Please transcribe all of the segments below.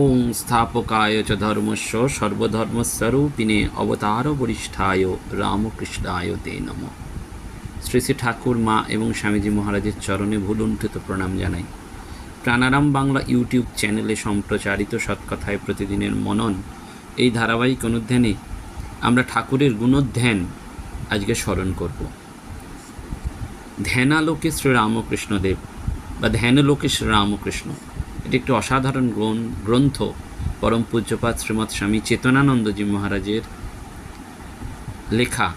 ওং স্থাপকায় চ ধর্মস্ব সর্বধর্মস্বরূপিণে অবতার বরিষ্ঠায় রামকৃষ্ণায় তে নম শ্রী শ্রী ঠাকুর, মা এবং স্বামীজি মহারাজের চরণে ভুলুণ্ঠিত প্রণাম জানাই। প্রাণারাম বাংলা ইউটিউব চ্যানেলে সম্প্রচারিত সৎকথায় প্রতিদিনের মনন এই ধারাবাহিক অনুধ্যানে আমরা ঠাকুরের গুণোধ্যান আজকে স্মরণ করব। ধ্যানালোকে শ্রী রামকৃষ্ণদেব বা ধ্যানলোকে শ্রী রামকৃষ্ণ। এটি একটি অসাধারণ গ্রন্থ, পরম পূজ্যপাত শ্রীমৎ স্বামী চেতনানন্দজি মহারাজের লেখা।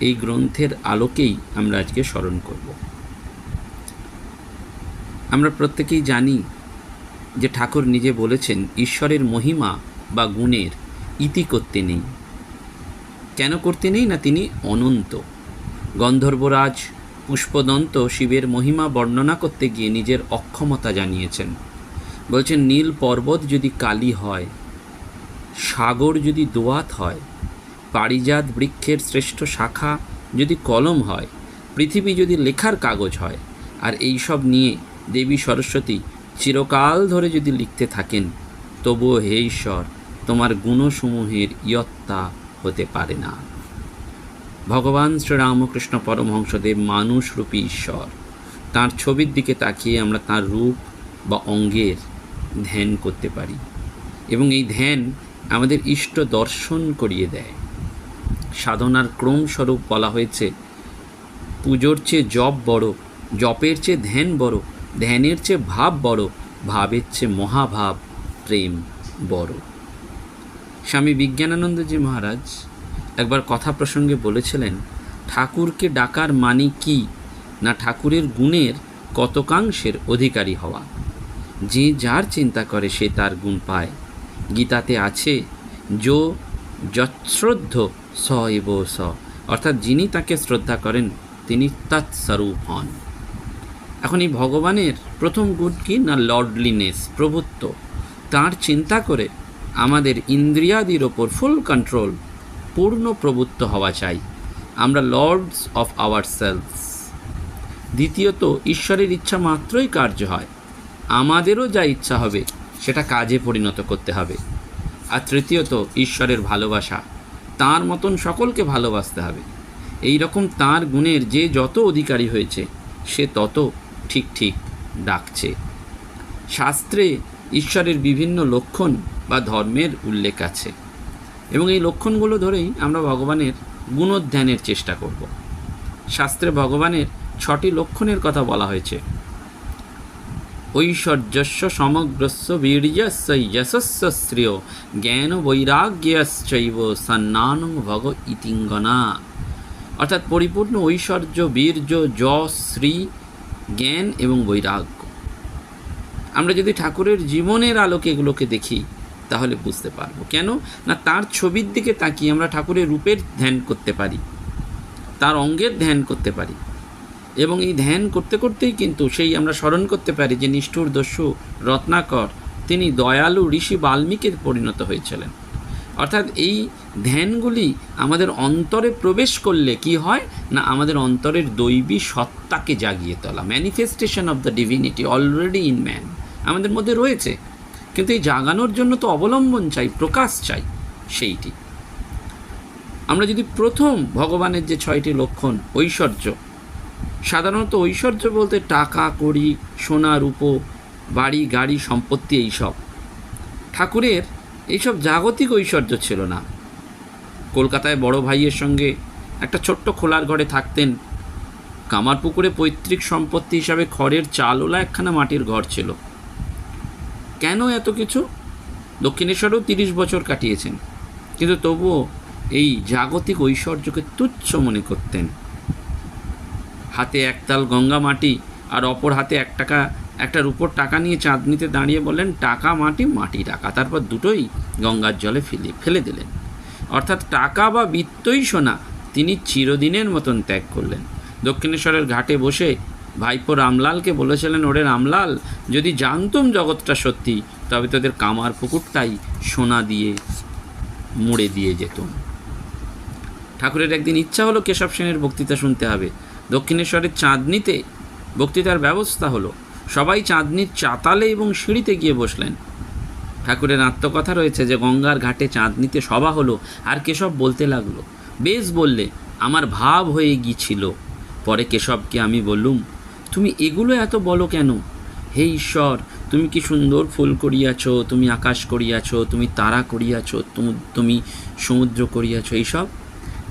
এই গ্রন্থের আলোকেই আমরা আজকে স্মরণ করব। আমরা প্রত্যেকেই জানি যে ঠাকুর নিজে বলেছেন, ঈশ্বরের মহিমা বা গুণের ইতি করতে নেই। কেন করতে নেই? না, তিনি অনন্ত। গন্ধর্বরাজ পুষ্পদন্ত শিবের মহিমা বর্ণনা করতে গিয়ে নিজের অক্ষমতা জানিয়েছেন। বলছেন, নীল পর্বত যদি কালি হয়, সাগর যদি দোয়াত হয় পারিজাত বৃক্ষের শ্রেষ্ঠ শাখা যদি কলম হয়, পৃথিবী যদি লেখার কাগজ হয়, আর এই সব নিয়ে দেবী সরস্বতী চিরকাল ধরে যদি লিখতে থাকেন, তবুও হে ঈশ্বর, তোমার গুণসমূহের ইয়ত্তা হতে পারে না। ভগবান শ্রীরামকৃষ্ণ পরমহংসদেব মানুষরূপী ঈশ্বর। তার ছবির দিকে তাকিয়ে আমরা তার রূপ বা অঙ্গের ধ্যান করতে পারি এবং এই ধ্যান আমাদের ইষ্ট দর্শন করিয়ে দেয়। সাধনার ক্রমস্বরূপ বলা হয়েছে। পুজোর চেয়ে জপ বড়, জপের চেয়ে ধ্যান বড়, ধ্যানের চেয়ে ভাব বড়, ভাবের চেয়ে মহাভাব, প্রেম বড়। স্বামী বিজ্ঞানানন্দজি মহারাজ একবার কথা প্রসঙ্গে বলেছিলেন, ঠাকুরকে ডাকার মানে কি? না ঠাকুরের গুণের কতকাংশের অধিকারী হওয়া? যে যার চিন্তা করে সে তার গুণ পায়। গীতাতে আছে, যো যৎশ্রদ্ধ স এব স। অর্থাৎ যিনি তাকে শ্রদ্ধা করেন, তিনি তৎস্বরূপ হন। এখন এই ভগবানের প্রথম গুণ কি না লর্ডলিনেস প্রভুত্ব? তার চিন্তা করে আমাদের ইন্দ্রিয়াদির ওপর ফুল কন্ট্রোল পূর্ণ প্রভুত্ব হওয়া চাই। আমরা লর্ডস অফ আওয়ার সেলস দ্বিতীয়ত, ঈশ্বরের ইচ্ছা মাত্রই কার্য হয়। আমাদেরও যা ইচ্ছা হবে, সেটা কাজে পরিণত করতে হবে। আর তৃতীয়ত, ঈশ্বরের ভালোবাসা। তার মতন সকলকে ভালোবাসতে হবে। এই রকম তাঁর গুণের যে যত অধিকারী হয়েছে, সে তত ঠিক ঠিক ডাকছে। শাস্ত্রে ঈশ্বরের বিভিন্ন লক্ষণ বা ধর্মের উল্লেখ আছে। এবং এই লক্ষণগুলো ধরেই আমরা ভগবানের গুণোধ্যানের চেষ্টা করব। শাস্ত্রে ভগবানের ছটি লক্ষণের কথা বলা হয়েছে। ঐশ্বর্যস্য সমগ্রস্য বীর্যস্য যশস্য শ্রিয় জ্ঞান বৈরাগ্যশ্চৈব সন্নানং ভগ ইতিঙ্গনা। অর্থাৎ পরিপূর্ণ ঐশ্বর্য, বীর্য, যশ, শ্রী, জ্ঞান এবং বৈরাগ্য। আমরা যদি ঠাকুরের জীবনের আলোকে এগুলোকে দেখি, তাহলে বুঝতে পারব। কেন? না, তার ছবির দিকে তাকিয়ে আমরা ঠাকুরের রূপের ধ্যান করতে পারি, তার অঙ্গের ধ্যান করতে পারি। এবং এই ধ্যান করতে করতেই কিন্তু সেই আমরা স্মরণ করতে পারি যে নিষ্ঠুর দস্যু রত্নাকর, তিনি দয়ালু ঋষি বাল্মীকির পরিণত হয়েছিলেন। অর্থাৎ এই ধ্যানগুলি আমাদের অন্তরে প্রবেশ করলে কি হয়? না, আমাদের অন্তরের দৈবী সত্তাকে জাগিয়ে তোলা। Manifestation of the divinity already in man আমাদের মধ্যে রয়েছে। কিন্তু এই জাগানোর জন্য তো অবলম্বন চাই, প্রকাশ চাই সেইটি। আমরা যদি প্রথম ভগবানের যে ছয়টি লক্ষণ, ঐশ্বর্য সাধারণত ঐশ্বর্য বলতে টাকা, কড়ি, সোনা, রূপো, বাড়ি, গাড়ি, সম্পত্তি এইসব। ঠাকুরের এইসব জাগতিক ঐশ্বর্য ছিল না। কলকাতায় বড় ভাইয়ের সঙ্গে একটা ছোট্ট খোলার ঘরে থাকতেন। কামারপুকুরে পৈতৃক সম্পত্তি হিসাবে খড়ের চালওলা একখানা মাটির ঘর ছিল। কেন এত কিছু? দক্ষিণেশ্বরেও তিরিশ বছর কাটিয়েছেন। কিন্তু তবুও এই জাগতিক ঐশ্বর্যকে তুচ্ছ মনে করতেন। হাতে একতাল গঙ্গা মাটি আর অপর হাতে এক টাকা, একটার উপর টাকা নিয়ে চাঁদনিতে দাঁড়িয়ে বললেন, টাকা, মাটি মাটি, টাকা। তারপর দুটোই গঙ্গার জলে ফেলে ফেলে দিলেন। অর্থাৎ টাকা বা বিত্তই সোনা, তিনি চিরদিনের মতন ত্যাগ করলেন। দক্ষিণেশ্বরের ঘাটে বসে ভাইপো রামলালকে বলেছিলেন, ওরে রামলাল, যদি জানতুম জগৎটা সত্যি, তবে তোদের কামার পুকুরটাই সোনা দিয়ে মুড়ে দিয়ে যেতুম। ঠাকুরের একদিন ইচ্ছা হলো কেশব সেনের বক্তৃতা শুনতে হবে। দক্ষিণেশ্বরের চাঁদনিতে বক্তৃতার ব্যবস্থা হলো। সবাই চাঁদনির চাতালে এবং সিঁড়িতে গিয়ে বসলেন। ঠাকুরের আত্মকথা রয়েছে যে গঙ্গার ঘাটে চাঁদনিতে সভা হলো আর কেশব বলতে লাগল, বেশ বললে, আমার ভাব হয়ে গিয়েছিল। পরে কেশবকে আমি বললুম, তুমি এগুলো এত বলো কেন? হে ঈশ্বর, তুমি কি সুন্দর ফুল করিয়াছ, তুমি আকাশ করিয়াছ, তুমি তারা করিয়াছ, তুমি সমুদ্র করিয়াছ, এইসব?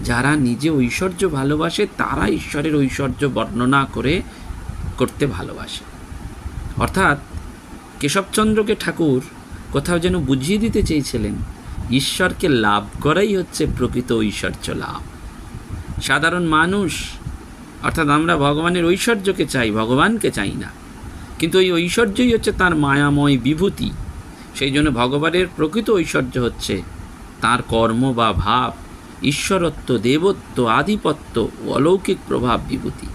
যারা নিজে ঐশ্বর্য ভালোবাসে তারা ঈশ্বরের ঐশ্বর্য বর্ণনা করে করতে ভালোবাসে। অর্থাৎ কেশবচন্দ্রকে ঠাকুর কোথাও যেন বুঝিয়ে দিতে চেয়েছিলেন, ঈশ্বরকে লাভ করাই হচ্ছে প্রকৃত ঐশ্বর্য লাভ। সাধারণ মানুষ, অর্থাৎ আমরা ভগবানের ঐশ্বর্যকে চাই, ভগবানকে চাই না। কিন্তু ওই ঐশ্বর্যই হচ্ছে তার মায়াময় বিভূতি। সেই জন্য ভগবানের প্রকৃত ঐশ্বর্য হচ্ছে তার কর্ম বা ভাব। ঈশ্বরত্ব, দেবত্ব, আধিপত্য অলৌকিক প্রভাব বিভূতি।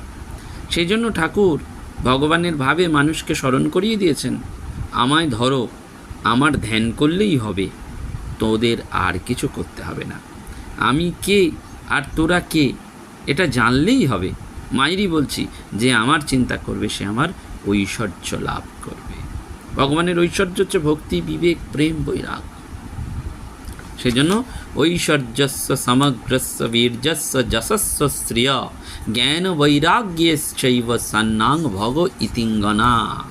সেই জন্য ঠাকুর ভগবানের ভাবে মানুষকে স্মরণ করিয়ে দিয়েছেন, আমায় ধরো, আমার ধ্যান করলেই হবে, তোদের আর কিছু করতে হবে না। আমি কে আর তোরা কে? এটা জানলেই হবে। মায়েরই বলছি, যে আমার চিন্তা করবে, সে আমার ঐশ্বর্য লাভ করবে। ভগবানের ঐশ্বর্য হচ্ছে ভক্তি, বিবেক, প্রেম বৈরাগ সেজন্য ঐশ্বর্যস্য সমগ্রস্য বীর্যস্য যশস্ব শ্রিয় জ্ঞান বৈরাগ্যেশ্চৈব সন্নাং ভগ ইতিঙ্গনা।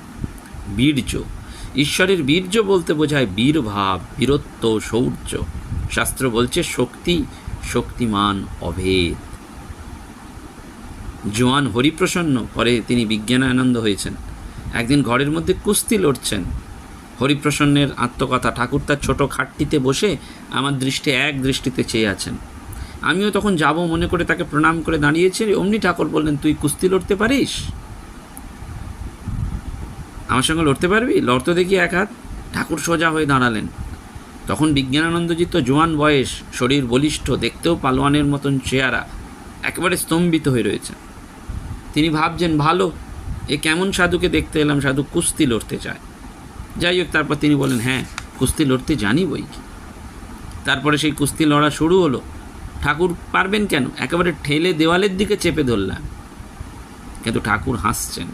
বীর্য। ঈশ্বরের বীর্য বলতে বোঝায় বীরভাব, বীরত্ব, শৌর্য। শাস্ত্র বলছে শক্তি, শক্তিমান অভেদ। জোয়ান হরিপ্রসন্ন পরে তিনি বিজ্ঞানানন্দ হয়েছেন। একদিন ঘরের মধ্যে কুস্তি লড়ছেন। হরিপ্রসন্নের আত্মকথা ঠাকুর তার ছোটো খাটটিতে বসে আমার দৃষ্টি এক দৃষ্টিতে চেয়ে আছেন। আমিও তখন যাব মনে করে তাকে প্রণাম করে দাঁড়িয়েছি। অমনি ঠাকুর বললেন, তুই কুস্তি লড়তে পারিস? আমার সঙ্গে লড়তে পারবি? লড়তে দেখি এক হাত। ঠাকুর সোজা হয়ে দাঁড়ালেন। তখন বিজ্ঞানানন্দজি তো জোয়ান বয়স, শরীর বলিষ্ঠ, দেখতেও পালোয়ানের মতন চেহারা, একেবারে স্তম্ভিত হয়ে রয়েছে। তিনি ভাবছেন, ভালো, এ কেমন সাধুকে দেখতে এলাম? সাধু কুস্তি লড়তে চায়। যাই হোক তারপর তিনি বলেন হ্যাঁ কুস্তি লড়তে জানি বই কি। তারপরে সেই কুস্তি লড়া শুরু হলো। ঠাকুর পারবেন কেন? একেবারে ঠেলে দেওয়ালের দিকে চেপে ধরলাম কিন্তু ঠাকুর হাসছেন।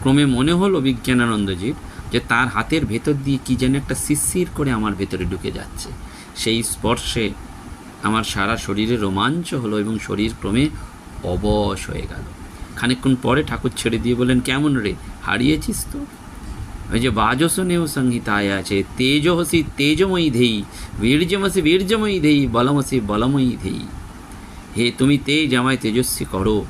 ক্রমে মনে হলো বিজ্ঞানানন্দজির যে তার হাতের ভেতর দিয়ে কি যেন একটা শিরশির করে আমার ভেতরে ঢুকে যাচ্ছে। সেই স্পর্শে আমার সারা শরীরে রোমাঞ্চ হলো এবং শরীর ক্রমে অবশ হয়ে গেল। খানিকক্ষণ পরে ঠাকুর ছেড়ে দিয়ে বলেন কেমন রে? হারিয়েছিস তো? ওই যে বাজসনেও সংহিতায় আছে তেজহসি তেজময়ী ধেই বীর্যমসি বীর্যময়ী ধেই বলমসি বলময়ী ধেই হে তুমি তেজ আমায় তেজস্বী করো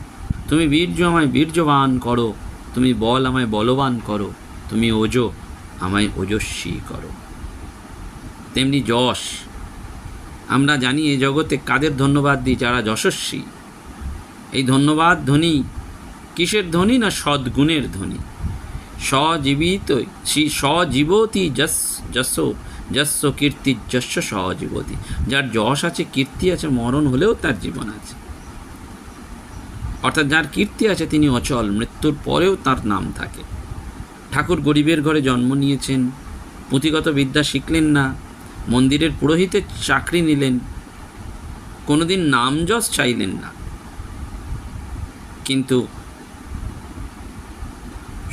তুমি বীর্য আমায় বীর্যবান করো তুমি বল আমায় বলবান করো তুমি ওজো আমায় ওজস্বী করো তেমনি যশ, আমরা জানি এই জগতে কাদের ধন্যবাদ দিই, যারা যশস্বী। এই ধন্যবাদ ধ্বনি কিসের ধ্বনি না সদ্গুণের ধ্বনি? সজীবিত, শ্রী সজীবতী যশ যশ যশ কীর্তি যশ সজীবতী। যার যশ আছে, কীর্তি আছে, মরণ হলেও তার জীবন আছে। অর্থাৎ যার কীর্তি আছে, তিনি অচল, মৃত্যুর পরেও তার নাম থাকে। ঠাকুর গরিবের ঘরে জন্ম নিয়েছেন, পুঁথিগত বিদ্যা শিখলেন না, মন্দিরের পুরোহিতের চাকরি নিলেন, কোনোদিন নাম যশ চাইলেন না। কিন্তু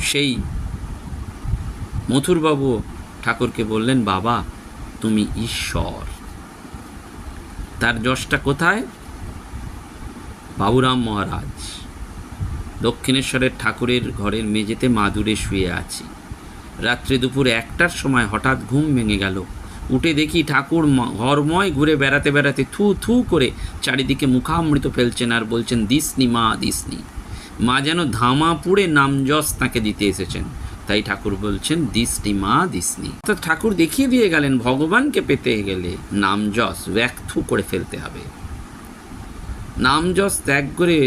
সেই মথুরবাবু ঠাকুরকে বললেন, বাবা, তুমি ঈশ্বর। তার যশটা কোথায়? বাবুরাম মহারাজ, দক্ষিণেশ্বরের ঠাকুরের ঘরের মেঝেতে মাদুরে শুয়ে আছি। রাত্রে দুপুর একটার সময় হঠাৎ ঘুম ভেঙে গেল। উঠে দেখি ঠাকুর ঘরময় ঘুরে বেড়াতে বেড়াতে থু থু করে চারিদিকে মুখামৃত ফেলছেন আর বলছেন, দিসনি মা, দিসনি। মা যেন ধামা পুড়ে তাকে দিতে এসেছেন। তাই ঠাকুর বলছেন দিসনি মা দিসনি অর্থাৎ ঠাকুর দেখিয়ে দিয়ে গেলেন, ভগবানকে পেতে গেলে নামযশ ব্যক্থু করে ফেলতে হবে। নামযশ ত্যাগ করে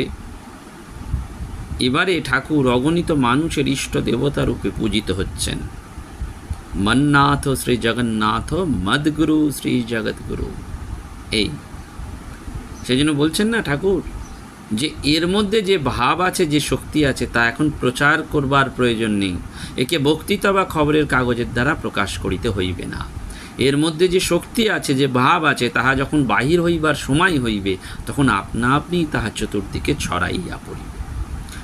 এবারে ঠাকুর অগণিত মানুষের ইষ্ট দেবতা রূপে পূজিত হচ্ছেন। মন্নাথ শ্রী জগন্নাথ, মদগুরু শ্রী জগৎগুরু এই, সেজন্য বলছেন না ঠাকুর যে এর মধ্যে যে ভাব আছে, যে শক্তি আছে, তা এখন প্রচার করবার প্রয়োজন নেই। একে বক্তৃতা বা খবরের কাগজের দ্বারা প্রকাশ করিতে হইবে না। এর মধ্যে যে শক্তি আছে, যে ভাব আছে, তাহা যখন বাহির হইবার সময় হইবে, তখন আপনা আপনি তাহা চতুর্দিকে ছড়াইয়া পড়িবে।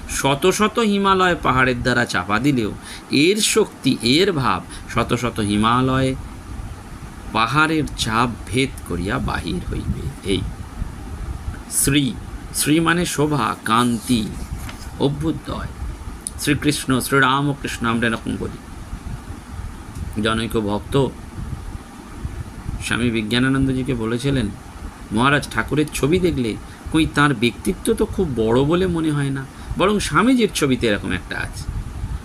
শত শত হিমালয় পাহাড়ের দ্বারা চাপা দিলেও এর শক্তি, এর ভাব শত শত হিমালয়ে পাহাড়ের চাপ ভেদ করিয়া বাহির হইবে। এই শ্রী শ্রী মানে শোভা, কান্তি, অভ্যুদয়। শ্রীকৃষ্ণ শ্রীরামকৃষ্ণ আমরা এরকম বলি। জনৈক ভক্ত স্বামী বিজ্ঞানানন্দজিকে বলেছিলেন, মহারাজ, ঠাকুরের ছবি দেখলে কই তার ব্যক্তিত্ব তো খুব বড় বলে মনে হয় না, বরং স্বামীজির ছবিতে এরকম একটা আছে।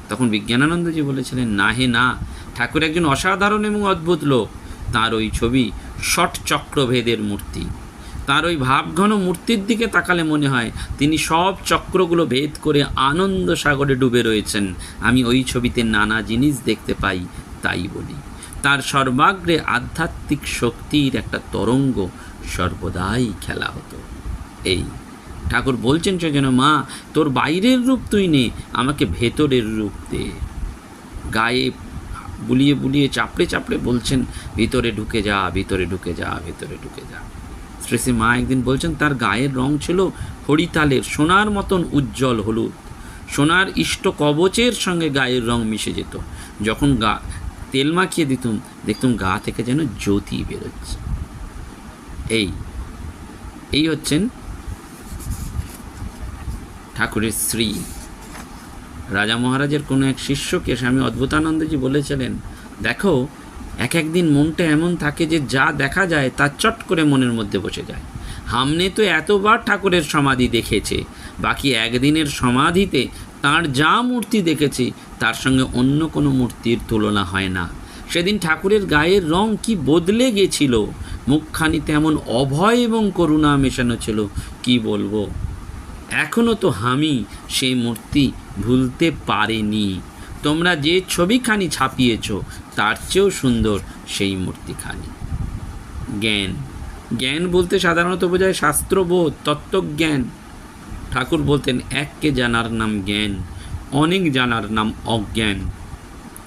তখন বিজ্ঞানানন্দজি বলেছিলেন, না হে না, ঠাকুর একজন অসাধারণ এবং অদ্ভুত লোক। তাঁর ওই ছবি ষট চক্রভেদের মূর্তি। তার ওই ভাবঘন মূর্তির দিকে তাকালে মনে হয় তিনি সব চক্রগুলো ভেদ করে আনন্দ সাগরে ডুবে রয়েছেন। আমি ওই ছবিতে নানা জিনিস দেখতে পাই, তাই বলি। তার সর্বাগ্রে আধ্যাত্মিক শক্তির একটা তরঙ্গ সর্বদাই খেলা হতো। এই, ঠাকুর বলছেন সেজন্য মা, তোর বাইরের রূপ তুই নে, আমাকে ভেতরের রূপ দে। গায়ে বুলিয়ে বুলিয়ে চাপড়ে চাপড়ে বলছেন, ভিতরে ঢুকে যা, ভিতরে ঢুকে যা, ভিতরে ঢুকে যা। শ্রী মা একদিন বলছেন, তার গায়ের রং ছিল হরিতালের, সোনার মতন উজ্জ্বল হলুদ। সোনার ইষ্ট কবচের সঙ্গে গায়ের রং মিশে যেত। যখন গা, তেল মাখিয়ে দিতুম, দেখতুম গা থেকে যেন জ্যোতি বেরোচ্ছে। এই এই হচ্ছেন ঠাকুরের শ্রী রাজা মহারাজের কোনো এক শিষ্যকে স্বামী অদ্ভুতানন্দজি বলেছিলেন, দেখো এক একদিন মনটা এমন থাকে যে যা দেখা যায় তা চট করে মনের মধ্যে বসে যায়। হামনে তো এতবার ঠাকুরের সমাধি দেখেছে। বাকি একদিনের সমাধিতে তার যা মূর্তি দেখেছি, তার সঙ্গে অন্য কোনো মূর্তির তুলনা হয় না। সেদিন ঠাকুরের গায়ের রং কি বদলে গেছিল? মুখখানি তেমন অভয় এবং করুণা মেশানো ছিল, কি বলব? এখনও তো আমি সেই মূর্তি ভুলতে পারিনি। তোমরা যে ছবিখানি ছাপিয়েছ, তার চেয়েও সুন্দর সেই মূর্তিখানি। জ্ঞান। জ্ঞান বলতে সাধারণত বোঝায় শাস্ত্রবোধ, তত্ত্বজ্ঞান। ঠাকুর বলতেন, এককে জানার নাম জ্ঞান, অনেক জানার নাম অজ্ঞান।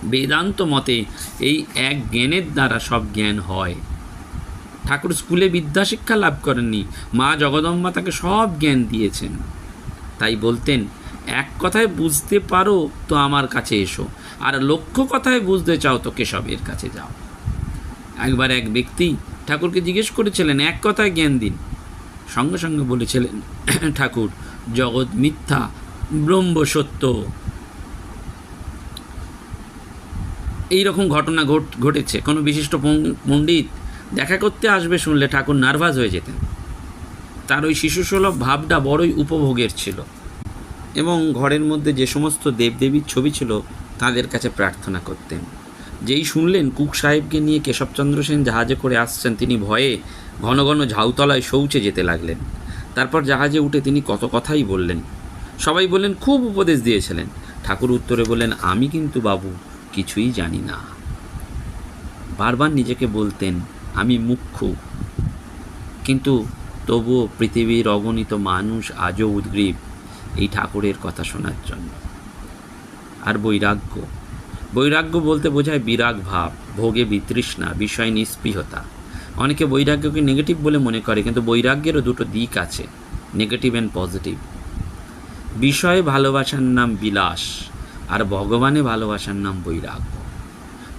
বেদান্ত মতে এই এক জ্ঞানের দ্বারা সব জ্ঞান হয়। ঠাকুর স্কুলে বিদ্যাশিক্ষা লাভ করেননি, মা জগদম্বা তাকে সব জ্ঞান দিয়েছেন। তাই বলতেন এক কথায় বুঝতে পারো তো আমার কাছে এসো। আর লক্ষ্য কথায় বুঝতে চাও তো কেশবের কাছে যাও। একবার এক ব্যক্তি ঠাকুরকে জিজ্ঞেস করেছিলেন, এক কথায় জ্ঞান দিন। সঙ্গে সঙ্গে বলেছিলেন, ঠাকুর, জগৎ মিথ্যা, ব্রহ্ম সত্য। এই রকম ঘটনা ঘট, ঘটেছে। কোনো বিশিষ্ট পণ্ডিত দেখা করতে আসবে শুনলে ঠাকুর নার্ভাস হয়ে যেতেন। তার ওই শিশুসুলভ ভাবটা বড়ই উপভোগের ছিল। এবং ঘরের মধ্যে যে সমস্ত দেবদেবীর ছবি ছিল, তাদের কাছে প্রার্থনা করতেন। যেই শুনলেন কুক সাহেবকে নিয়ে কেশবচন্দ্র সেন জাহাজে করে আসছেন, তিনি ভয়ে ঘন ঘন ঝাউতলায় শৌচে যেতে লাগলেন। তারপর জাহাজে উঠে তিনি কত কথাই বললেন। সবাই বললেন, খুব উপদেশ দিয়েছিলেন। ঠাকুর উত্তরে বললেন, আমি কিন্তু বাবু, কিছুই জানি না। বারবার নিজেকে বলতেন, আমি মুখ্য। কিন্তু তবুও পৃথিবীর অগণিত মানুষ আজও উদ্গ্রীব। এই ঠাকুরের কথা শোনার জন্য। আর বৈরাগ্য। বৈরাগ্য বলতে বোঝায় বিরাগ ভাব, ভোগে বিতৃষ্ণা, বিষয় নিস্পৃহতা অনেকে বৈরাগ্যকে নেগেটিভ বলে মনে করে, কিন্তু বৈরাগ্যেরও দুটো দিক আছে নেগেটিভ অ্যান্ড পজিটিভ বিষয়ে ভালোবাসার নাম বিলাস, আর ভগবানে ভালোবাসার নাম বৈরাগ্য।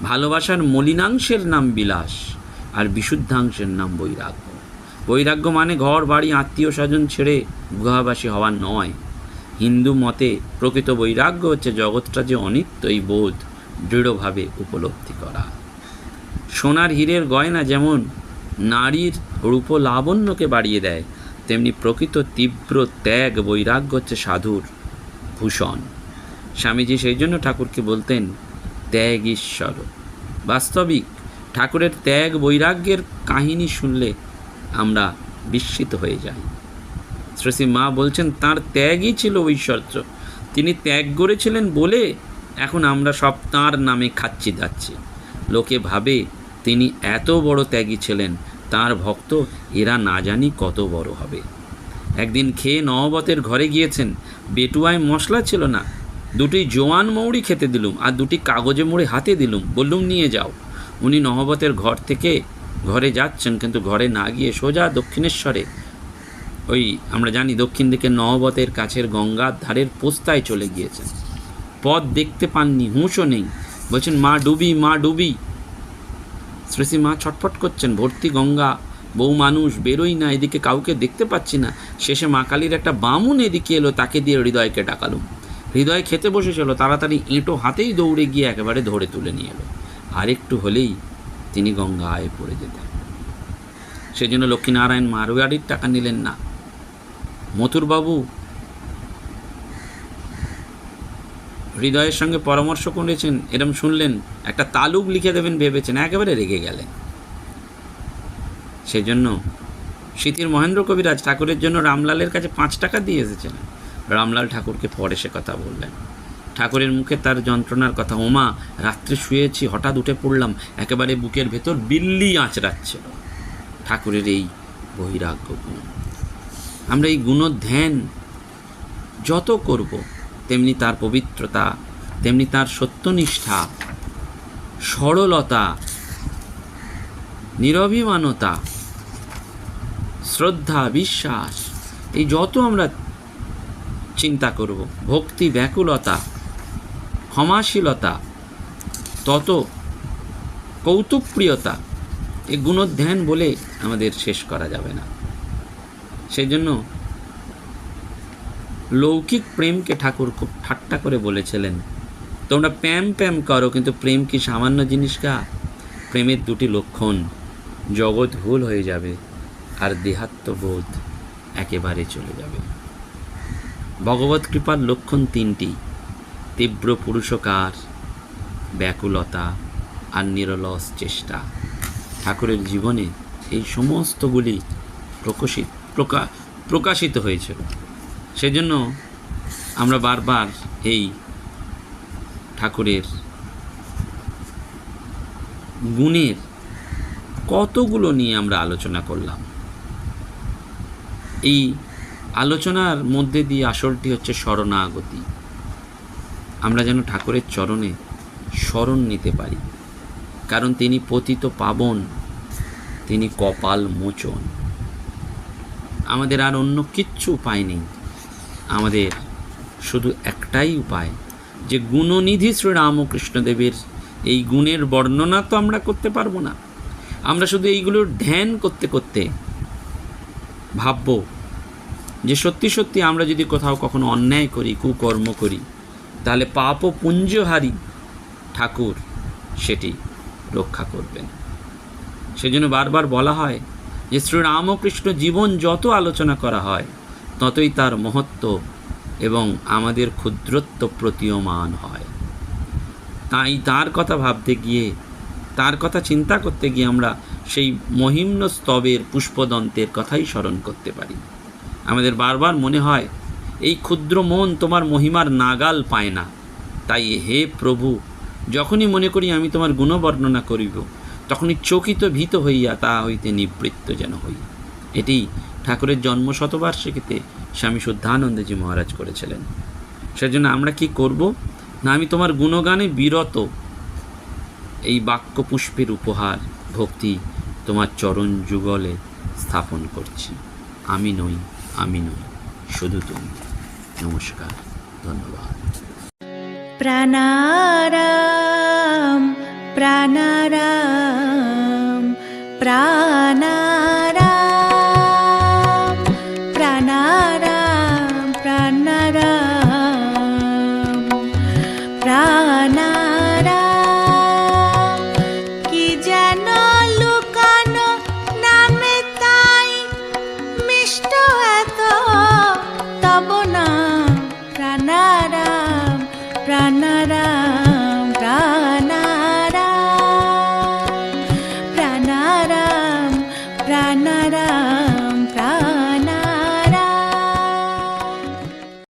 ভালোবাসার মলিনাংশের নাম বিলাস, আর বিশুদ্ধাংশের নাম বৈরাগ্য। বৈরাগ্য মানে ঘর, বাড়ি আত্মীয় স্বজন ছেড়ে গুহাবাসী হওয়া নয়। হিন্দু মতে প্রকৃত বৈরাগ্য হচ্ছে জগৎটা যে অনিত্য এই বোধ, দৃঢ়ভাবে উপলব্ধি করা। সোনার হীরের গয়না যেমন নারীর রূপ লাবণ্যকে বাড়িয়ে দেয়, তেমনি প্রকৃত তীব্র ত্যাগ বৈরাগ্য হচ্ছে সাধুর ভূষণ। স্বামীজি সেই জন্য ঠাকুরকে বলতেন ত্যাগ ঈশ্বর বাস্তবিক ঠাকুরের ত্যাগ বৈরাগ্যের কাহিনী শুনলে আমরা বিস্মিত হয়ে যাই। শ্রী শ্রী মা বলছেন, তার ত্যাগই ছিল ঐশ্বর্য। তিনি ত্যাগ করেছিলেন বলে এখন আমরা সব তাঁর নামে খাচ্ছি যাচ্ছি লোকে ভাবে, তিনি এত বড় ত্যাগী ছিলেন, তার ভক্ত এরা না জানি কত বড় হবে। একদিন খেয়ে নহবতের ঘরে গিয়েছেন, বেটুয়ায় মশলা ছিল না। দুটি জোয়ান মৌড়ি খেতে দিলুম আর দুটি কাগজে মুড়ে হাতে দিলুম, বললুম, নিয়ে যাও। উনি নহবতের ঘর থেকে ঘরে যাচ্ছেন, কিন্তু ঘরে না গিয়ে সোজা দক্ষিণেশ্বরে ওই, আমরা জানি দক্ষিণ দিকে নহবতের কাছের গঙ্গার ধারের পোস্তায় চলে গিয়েছেন। পথ দেখতে পাননি, হুঁশও নেই। বলছেন, মা ডুবি মা ডুবি। শ্রেষী মা ছটফট করছেন, ভর্তি গঙ্গা বউ মানুষ, বেরোই না, এদিকে কাউকে দেখতে পাচ্ছি না। শেষে মা কালীর একটা বামুন এদিকে এলো, তাকে দিয়ে হৃদয়কে ডাকালুম। হৃদয় খেতে বসেছিল তাড়াতাড়ি এঁটো হাতেই দৌড়ে গিয়ে একেবারে ধরে তুলে নিয়ে এলো। আরেকটু হলেই তিনি গঙ্গা গঙ্গায় পড়ে যেতেন। সেই জন্য লক্ষ্মীনারায়ণ মারোয়ারির টাকা নিলেন না। মথুরবাবু, হৃদয়ের সঙ্গে পরামর্শ করেছেন, এরম শুনলেন, একটা তালুক লিখে দেবেন ভেবেছেন, একেবারে রেগে গেলেন। সেজন্য স্মৃতির মহেন্দ্র কবিরাজ ঠাকুরের জন্য রামলালের কাছে পাঁচ টাকা দিয়ে এসেছেন। রামলাল ঠাকুরকে পরে সে কথা বললেন। ঠাকুরের মুখে তার যন্ত্রণার কথা, ওমা, রাত্রে শুয়েছি, হঠাৎ উঠে পড়লাম, একেবারে বুকের ভেতর বিল্লি আঁচড়াচ্ছিল। ঠাকুরের এই বহিরাগ্য গুণ আমরা এই গুণ ধ্যান যত করব, তেমনি তার পবিত্রতা, তেমনি তার সত্যনিষ্ঠা, সরলতা, নিরভিমানতা, শ্রদ্ধা, বিশ্বাস, এই যত আমরা চিন্তা করব, ভক্তি, ব্যাকুলতা, ক্ষমাশীলতা, তত কৌতুকপ্রিয়তা, এই গুণধ্যান বলে আমাদের শেষ করা যাবে না। সেই জন্য লৌকিক প্রেমকে ঠাকুর খুব ঠাট্টা করে বলেছিলেন। তোমরা প্যাম প্যাম করো, কিন্তু প্রেম কি সামান্য জিনিস গা? প্রেমের দুটি লক্ষণ, জগৎ ভুল হয়ে যাবে আর দেহাত্মবোধ একেবারে চলে যাবে। ভগবত কৃপার লক্ষণ তিনটি, তীব্র পুরুষকার, ব্যাকুলতা আর নিরলস চেষ্টা। ঠাকুরের জীবনে এই সমস্তগুলি প্রকাশিত প্রকা, প্রকাশিত হয়েছিল সেজন্য আমরা বারবার এই ঠাকুরের গুণের কতগুলো নিয়ে আমরা আলোচনা করলাম। এই আলোচনার মধ্যে দিয়ে আসলটি হচ্ছে শরণাগতি। আমরা যেন ঠাকুরের চরণে শরণ নিতে পারি। কারণ তিনি পতিত পাবন, তিনি কপাল মোচন। আমাদের আর অন্য কিচ্ছু উপায় নেই। আমাদের শুধু একটাই উপায়, যে গুণনিধি শ্রী রামকৃষ্ণদেবের এই গুণের বর্ণনা তো আমরা করতে পারব না। আমরা শুধু এইগুলোর ধ্যান করতে করতে ভাবব যে সত্যি সত্যি আমরা যদি কোথাও কখনো অন্যায় করি, কুকর্ম করি, তাহলে পাপ ও পুঞ্জহারি ঠাকুর সেটি রক্ষা করবেন। সেজন্য বারবার বলা হয় যে শ্রীরামকৃষ্ণ জীবন যত আলোচনা করা হয়, ততই তার মহত্ব এবং আমাদের ক্ষুদ্রত্ব প্রতীয়মান হয়। তাই তার কথা ভাবতে গিয়ে, তার কথা চিন্তা করতে গিয়ে আমরা সেই মহিম্ন স্তবের পুষ্পদন্তের কথাই স্মরণ করতে পারি। আমাদের বারবার মনে হয়, এই ক্ষুদ্র মন তোমার মহিমার নাগাল পায় না। তাই হে প্রভু, যখনই মনে করি আমি তোমার গুণবর্ণনা করিব তখনই চকিত ভীত হইয়া তা হইতে নিবৃত্ত যেন হই। এটি ঠাকুরের জন্ম শতবার্ষিকীতে স্বামী শুদ্ধানন্দজি মহারাজ করেছিলেন। সেজন্য আমরা কি করব? না, আমি তোমার গুণগানে বিরত। এই বাক্য পুষ্পের উপহার ভক্তি তোমার চরণ যুগলে স্থাপন করছি। আমি নই আমি নই, শুধু তুমি। নমস্কার, ধন্যবাদ। প্রাণারাম प्राणाराम प्राणा